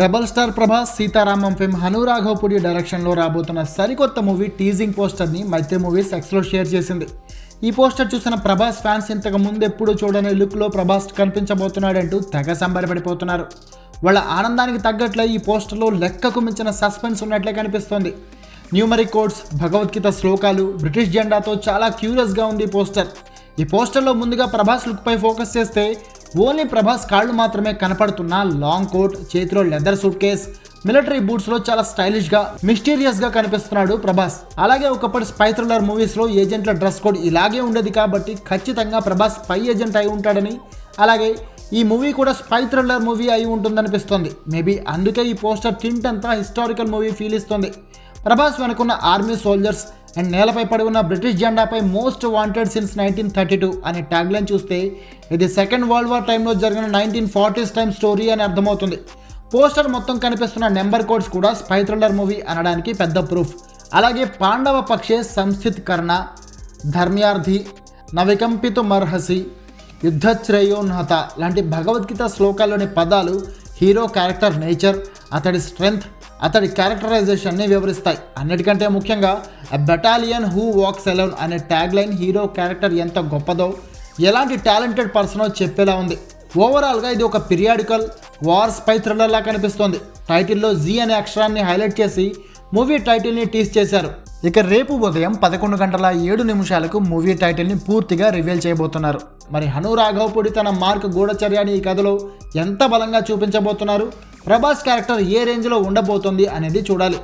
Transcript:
Rebel star Prabhas Sitaramam film Hanu Raghavapudi డైరెక్షన్లో రాబోతున్న సరికొత్త మూవీ టీజింగ్ పోస్టర్ని మైత్రి మూవీస్ ఎక్స్లో షేర్ చేసింది. ఈ పోస్టర్ చూసిన ప్రభాస్ ఫ్యాన్స్ ఇంతకు ముందు ఎప్పుడూ చూడని లుక్లో ప్రభాస్ కనిపించబోతున్నాడంటూ తెగ సంబరపడిపోతున్నారు. వాళ్ళ ఆనందానికి తగ్గట్లే ఈ పోస్టర్లో లెక్కకు మించిన సస్పెన్స్ ఉన్నట్లే కనిపిస్తోంది. న్యూమరిక్ కోడ్స్ భగవద్గీత శ్లోకాలు బ్రిటిష్ జెండాతో చాలా క్యూరియస్గా ఉంది ఈ పోస్టర్ ఈ పోస్టర్లో ముందుగా ప్రభాస్ లుక్పై ఫోకస్ చేస్తే ఓన్లీ ప్రభాస్ కాళ్ళు మాత్రమే కనపడుతున్న లాంగ్ కోట్ చేతిలో లెదర్ సూట్ కేస్ మిలిటరీ బూట్స్లో చాలా స్టైలిష్గా మిస్టీరియస్గా కనిపిస్తున్నాడు ప్రభాస్. అలాగే ఒకప్పటి స్పై థ్రిల్లర్ మూవీస్లో ఏజెంట్ల డ్రెస్ కోడ్ ఇలాగే ఉండేది కాబట్టి ఖచ్చితంగా ప్రభాస్ స్పై ఏజెంట్ అయి ఉంటాడని అలాగే ఈ మూవీ కూడా స్పై థ్రిల్లర్ మూవీ అయి ఉంటుందనిపిస్తోంది. మేబీ అందుకే ఈ పోస్టర్ టింట్ అంతా హిస్టారికల్ మూవీ ఫీల్ ఇస్తుంది. ప్రభాస్ వెనుకున్న ఆర్మీ సోల్జర్స్ అండ్ నేలపై పడి ఉన్న బ్రిటిష్ జెండాపై most wanted since nineteen thirty two అనే ట్యాగ్లైన్ చూస్తే ఇది సెకండ్ వరల్డ్ వార్ టైంలో జరిగిన నైన్టీన్ ఫార్టీస్ టైం స్టోరీ అని అర్థమవుతుంది. పోస్టర్ మొత్తం కనిపిస్తున్న నెంబర్ కోడ్స్ కూడా స్పై థ్రిల్లర్ మూవీ అనడానికి పెద్ద ప్రూఫ్. అలాగే పాండవ పక్షే సంస్థితకరణ ధర్మ్యార్థి నవికంపితు మర్హసి యుద్ధశ్రేయోన్నత లాంటి భగవద్గీత శ్లోకాల్లోని పదాలు హీరో క్యారెక్టర్ నేచర్ అతడి స్ట్రెంగ్త్ అతడి క్యారెక్టరైజేషన్ని వివరిస్తాయి. అన్నిటికంటే ముఖ్యంగా బెటాలియన్ హూ వాక్స్ అలోన్ అనే ట్యాగ్ లైన్ హీరో క్యారెక్టర్ ఎంత గొప్పదో ఎలాంటి టాలెంటెడ్ పర్సనో చెప్పేలా ఉంది. ఓవరాల్గా ఇది ఒక పిరియాడికల్ వార్ స్పై థ్రిల్లర్లా కనిపిస్తోంది. టైటిల్లో జీ అనే అక్షరాన్ని హైలైట్ చేసి మూవీ టైటిల్ని టీస్ చేశారు. ఇక రేపు ఉదయం పదకొండు గంటల ఏడు నిమిషాలకు మూవీ టైటిల్ని పూర్తిగా రివీల్ చేయబోతున్నారు. మరి హను రాఘవపూడి తన మార్క్ గూఢచర్యాన్ని ఈ కథలో ఎంత బలంగా చూపించబోతున్నారు? ప్రభాస్ క్యారెక్టర్ ఏ రేంజ్లో ఉండబోతోంది అనేది చూడాలి